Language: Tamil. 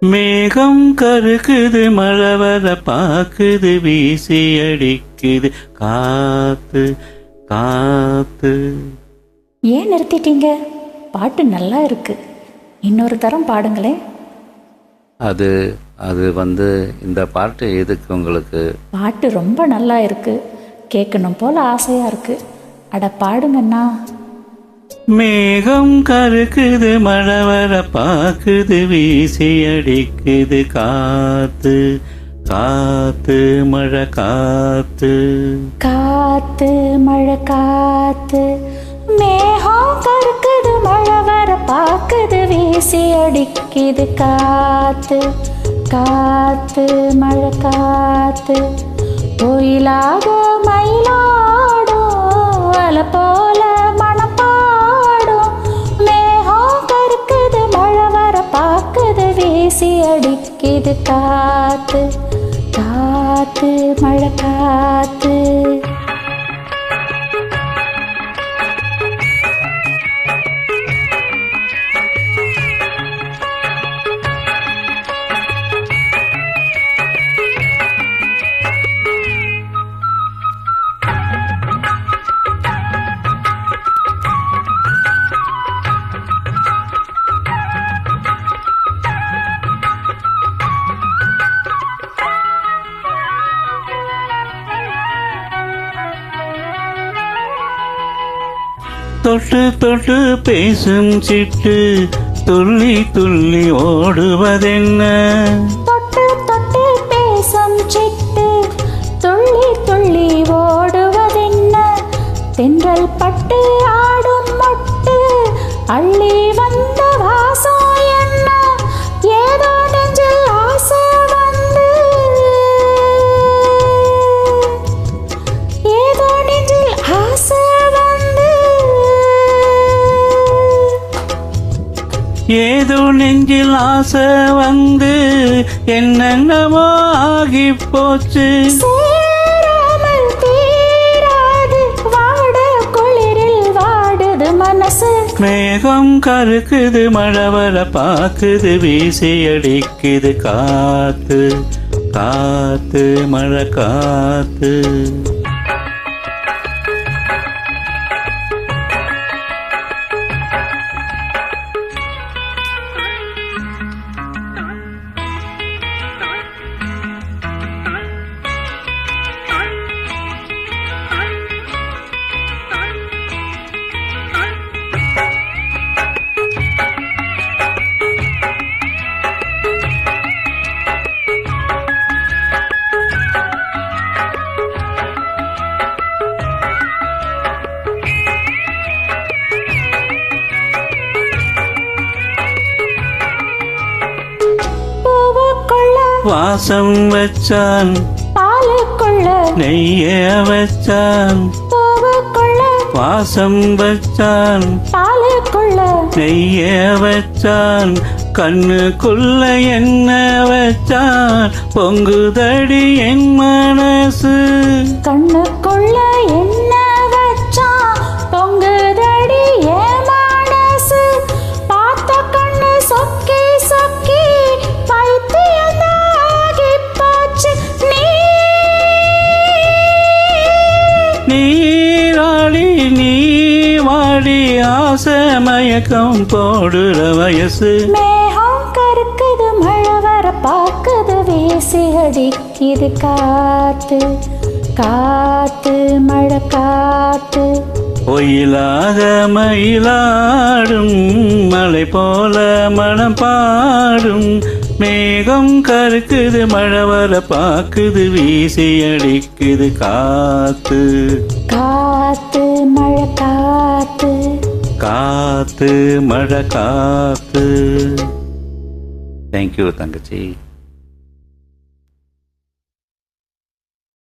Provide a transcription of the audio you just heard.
மேகம் கருக்குது மழை வர பாக்குது வீசி அடிக்குது. காத்து காத்து. ஏன் நிறுத்திட்டீங்க? பாட்டு நல்லா இருக்கு. இன்னொரு தரம் பாடுங்களேன். அது அது வந்து இந்த பாட்டு எதுக்கு உங்களுக்கு? பாட்டு ரொம்ப நல்லா இருக்கு. கேட்கணும் போல ஆசையா இருக்கு. அட பாடுங்கண்ணா. மேகம் கருக்குது மழை வர பாக்குது வீசி அடிக்குது காத்து காத்து மழை காத்து. காத்து மழை காத்து. மேகம் கருக்குது மழை வர பாக்குது வீசி அடிக்குது காத்து. காத்து மழை காத்து. கோயிலாக மழை அடிக்குது காத்து காத்து மழை காத்து. தொட்டு தொட்டு பேசும் சிட்டு துள்ளி துள்ளி ஓடுவதென்ன? தொட்டு தொட்டு பேசும் சிட்டு துள்ளி துள்ளி ஓடுவதென்ன? தென்றல் பட்டு ஆடும் மொட்டு அள்ளி ஏதோ நெஞ்சில் ஆசை வந்து என்னென்னமோ ஆகி போச்சு. மேகம் கருக்குது மழை வர பாக்குது வீசி அடிக்குது காத்து காத்து மழை காத்து. வாசம் வச்சான். பாலுக்குள்ள நெய்ய வச்சான். பூவுக்குள்ள வாசம் வச்சான். பாலுக்குள்ள நெய்ய வச்சான். கண்ணுக்குள்ள என்ன வச்சான்? பொங்குதடி என் மனசு. கண்ணுக்குள்ள ஆசை மயக்கம் போடுற வயசு. மேகம் கருக்குது மழை வர பாக்குது வீசி அடிக்குது காத்து காத்து மழை காத்து. ஒயிலாக மயிலாடும் மலை போல மனம் பாடும். மேகம் கருக்குது மழை வர பாக்குது வீசி அடிக்குது காத்து. காத்து மழை காத்து மழை காத்து. தேங்க்யூ தங்கச்சி.